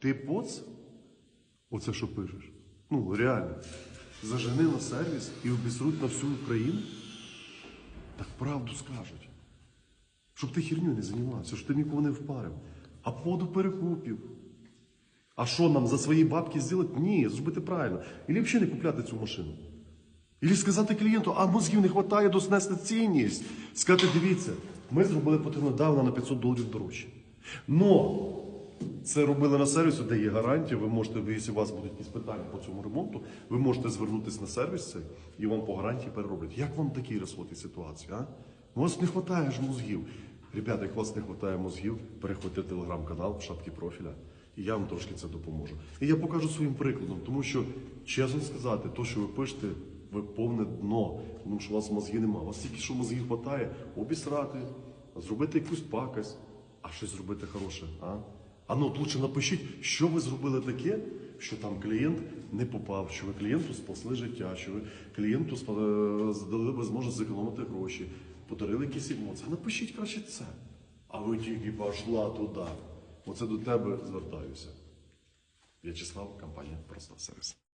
Ти поц? Оце що пишеш? Ну, реально. Зажени на сервіс і обісруть на всю Україну? Так правду скажуть. Щоб ти херню не займався, щоб ти нікого не впарив. А поду перекупів. А що нам за свої бабки зробити? Ні, зробити правильно. І взагалі не купляти цю машину. Ілі сказати клієнту, а мозгів не вистачає доснести цінність. Сказати, дивіться, ми зробили потрібно давно на 500 доларів дорожче. Но це робили на сервісі, де є гарантія. Ви можете, якщо у вас будуть якісь питання по цьому ремонту, ви можете звернутися на сервіс цей і вам по гарантії перероблять. Як вам такий розход і ситуація? А? У вас не вистачає ж мозгів. Ребята, як у вас не вистачає мозгів, переходьте в телеграм-канал в шапки профіля. І я вам трошки це допоможу. І я покажу своїм прикладом, тому що, чесно сказати, то, що ви пишете, ви повне дно, тому що у вас мозги немає. У вас тільки що мозгів вистачає обісрати, зробити якусь пакость, а щось зробити хороше. А? А ну от лучше напишіть, що ви зробили таке, що там клієнт не попав, що ви клієнту спасли життя, що ви клієнту дали можливість зекономити гроші, подарили якісь емоції. Напишіть краще це. А ви тільки пішла туди. Оце до тебе звертаюся. В'ячеслав, компанія Просто сервіс.